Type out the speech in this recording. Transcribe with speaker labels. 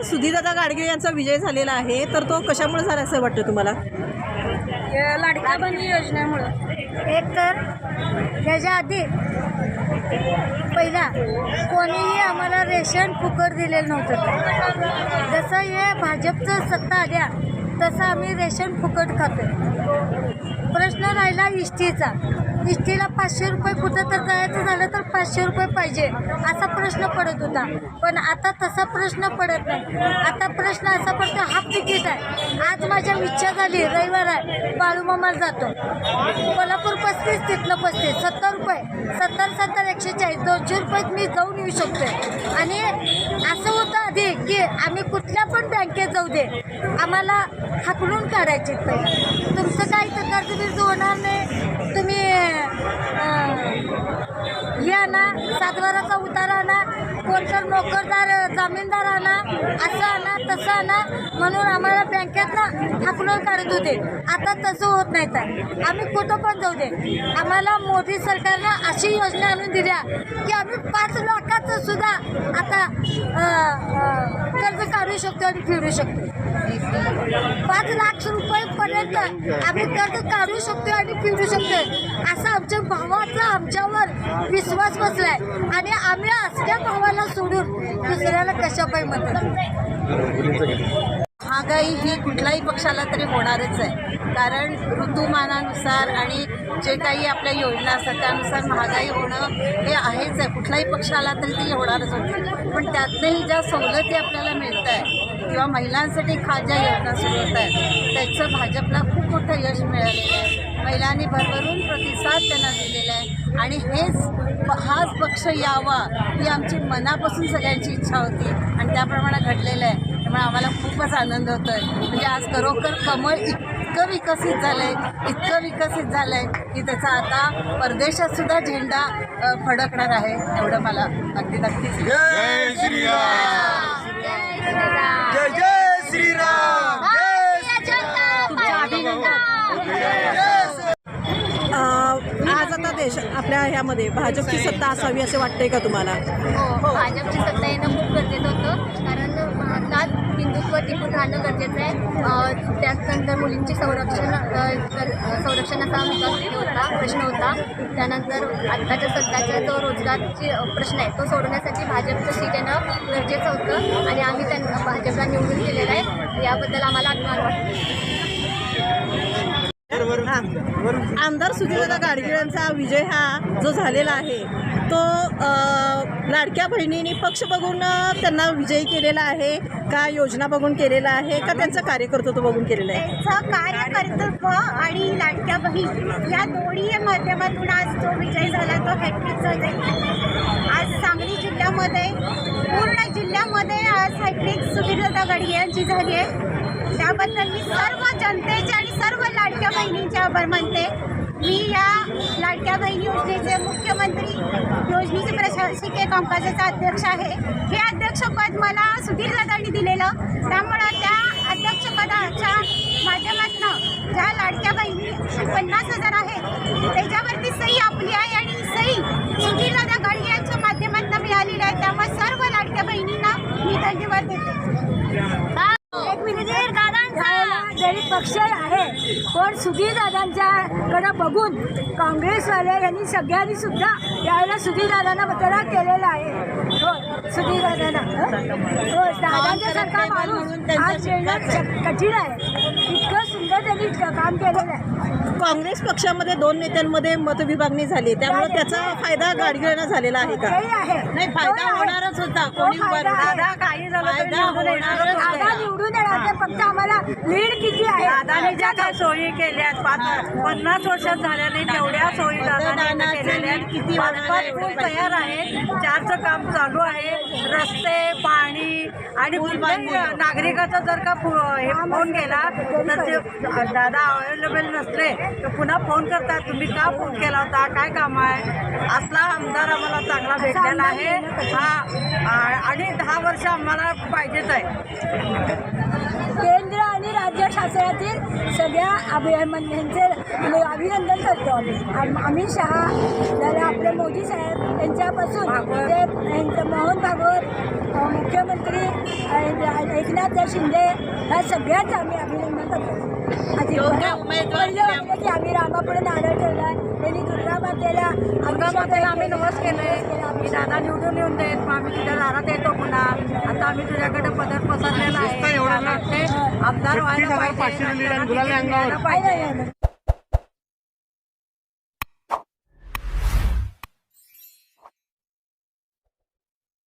Speaker 1: आमदार सुधीरदादा गाडगे यांचा विजय झालेला आहे तर तो कशामुळे झाला असं वाटतं तुम्हाला?
Speaker 2: या लाडक्या बहिणी योजनेमुळं. एक तर त्याच्या आधी पहिला कोणीही आम्हाला रेशन फुकट दिलेलं नव्हतं. जसं हे भाजपचं सत्ता आल्या तसं आम्ही रेशन फुकट खातो प्रश्न राहिला इष्टीचा. इष्टीला पाचशे रुपये कुठं तर जायचं झालं तर पाचशे रुपये पाहिजे असा प्रश्न पडत होता. पण आता तसा प्रश्न पडत नाही. आता प्रश्न असा पडतो हा माझ्या इच्छा झाली रविवार आहे. बाळूमामाला जातो. कोल्हापूर पस्तीस तिथलं पस्तीस. सत्तर रुपये. सत्तर सत्तर एकशे चाळीस. दोनशे रुपयात मी जाऊन येऊ शकतो आणि असं होतं आधी की आम्ही कुठल्या पण बँकेत जाऊ दे. आम्हाला हाकलून काढायचे पहिला तुमचं काही तर कर्ज होणार नाही? तुम्ही या हे आणा उतारा आणा कोणतर नोकरदार जामीनदार आणा असं आणा तसं आणा म्हणून आम्हाला बँकेतनं हाकलून काढत होते. आता तसं होत नाही तर. आम्ही कुठं पण जाऊ दे. आम्हाला मोदी सरकारनं अशी योजना आणून दिल्या की आम्ही पाच लाखाचं सुद्धा आता शकतो आणि फिरू शकतो. पाच लाख रुपये पर्यंत आम्ही कर्ज काढू शकतो आणि फिरू शकतो असा आमच्या भावाचा आमच्यावर विश्वास बसलाय. आणि आम्ही असल्या भावाला सोडून दुसऱ्याला कशा पाय म्हणतात
Speaker 3: महागाई ही कुठल्याही पक्षाला तरी होणारच आहे. कारण ऋतुमानानुसार आणि जे काही आपल्या योजना असतात त्यानुसार महागाई होणं हे आहेच आहे. कुठल्याही पक्षाला तरी ती होणारच होती. पण त्यातनंही ज्या सवलती आपल्याला मिळत आहे किंवा महिलांसाठी खास ज्या योजना सुरू होत आहेत त्याचं भाजपला खूप मोठं यश मिळालेलं आहे. महिलांनी भरभरून प्रतिसाद त्यांना दिलेला आहे. आणि हेच हाच पक्ष यावा ही आमची मनापासून सगळ्यांची इच्छा होती आणि त्याप्रमाणे घडलेलं आहे. त्यामुळे आम्हाला खूपच आनंद होतो आहे म्हणजे आज खरोखर कमळ इतकं विकसित झालं आहे इतकं विकसित झालं आहे की त्याचा आता परदेशात सुद्धा झेंडा फडकणार आहे एवढं मला अगदी नक्कीच
Speaker 4: जय श्रीराम. जय जय श्रीराम.
Speaker 1: अं, आज आता देश आपल्या ह्यामध्ये भाजपची सत्ता असावी असे वाटतंय का तुम्हाला?
Speaker 2: हो. भाजपची सत्ता येणं खूप गरजेचं होतं कारण भारतात हिंदुत्व टिकून राहणं गरजेचं आहे अं, त्यानंतर मुलींची संरक्षण संरक्षणाचा विकास होता प्रश्न होता त्यानंतर आत्ताच्या सध्याचा जो रोजगारची प्रश्न आहे तो सोडवण्यासाठी भाजपचं सीट येणं गरजेचं होतं आणि आम्ही त्यांना भाजपला निवडून दिलेलं आहे. याबद्दल आम्हाला अभिमान वाटतो.
Speaker 1: आमदार सुधीरदादा गाडगिळांचा विजय हा जो झालेला आहे तो लाडक्या बहिणींनी पक्ष बघून त्यांना विजयी केलेला आहे का योजना बघून केलेला आहे का त्यांचं कार्यकर्तृत्व बघून केलेलं आहे?
Speaker 5: त्यांचं कार्यकर्तृत्व आणि लाडक्या बहीण या दोन्ही माध्यमातून आज जो विजय झाला तो हॅट्रिकचा आज सांगली जिल्ह्यामध्ये पूर्ण जिल्ह्यामध्ये आज हॅट्रिक सुधीरदादा गाडगे यांची झाली आहे. त्याबद्दल मी सर्व जनतेचे आणि सर्व लाडक्या बहिणींचे आभार मानते. मी या लाडक्या बहीण योजनेचे मुख्यमंत्री योजनेचे प्रशासकीय कामकाजाचा अध्यक्ष आहे. हे अध्यक्षपद मला सुधीर दादांनी दिलेलं. त्यामुळं त्या अध्यक्षपदाच्या माध्यमातून ज्या लाडक्या बहिणी पन्नास हजार आहेत त्याच्यावरती सही आपली आहे आणि सही सुधीर दादा गाडी यांच्या माध्यमातून मिळालेली आहे. त्यामुळे सर्व लाडक्या बहिणींना मी धन्यवाद देते
Speaker 2: एक मिनिट दादांचा जरी पक्ष आहे. पण सुधीर दादांच्याकडे बघून काँग्रेसवाले यांनी सगळ्यांनी सुद्धा यावेळेला सुधीर दादांना मतदान केलेलं आहे. हो सुधीर दादांना हो दादांच्या सारखा माणूस आज मिळणं श- कठीण आहे. इतकं सुंदर त्यांनी काम केलेलं आहे.
Speaker 1: काँग्रेस पक्षामध्ये दोन नेत्यांमध्ये मतविभागणी झाली. त्यामुळे त्याचा फायदा गाडगे यांना झालेला आहे का?
Speaker 2: आहे.
Speaker 3: नाही फायदा. होणारच होता. कोणी काही झालं तरी निवडून येणारच
Speaker 2: दादा
Speaker 3: होता.
Speaker 2: निवडून येणार ते फक्त आम्हाला लीड किती आहे?
Speaker 6: दादाने ज्या काही सोयी केल्या पाच पन्नास वर्षात झाल्या नाही तेवढ्या सोयी दादाने केलेल्या आहेत.
Speaker 3: किती
Speaker 6: तयार आहे. चारचं काम चालू आहे. रस्ते पाणी आणि नागरिकाचा जर का हे फोन केला तर ते दादा अवेलेबल नसले तर पुन्हा फोन करतात. तुम्ही का फोन केला होता? काय काम आहे? असला आमदार आम्हाला चांगला भेटलेला आहे. हा आणि दहा वर्ष आम्हाला पाहिजेच आहे.
Speaker 2: राज्य शासनातील सगळ्या अभियंत्यांचे अभिनंदन करतो आम्ही. आम- अमित शहा झाले आपले मोदी साहेब यांच्यापासून ते यांचं मोहन भागवत मुख्यमंत्री
Speaker 7: एकनाथ शिंदे ह्या सगळ्यांचं आम्ही अभिनंदन करतो. आम्ही रामापुढे नारळ ठेवलाय त्यांनी दुर्गा मातेला
Speaker 6: दुर्गा मातेला आम्ही नमस केलंय. की दादा निवडून येऊन देत मग आम्ही तुझ्या दारात येतो पुन्हा. आता आम्ही तुझ्याकडे पदर पसरलेला आहे. आमदार व्हायला पाहिजे.
Speaker 7: पाहिजे.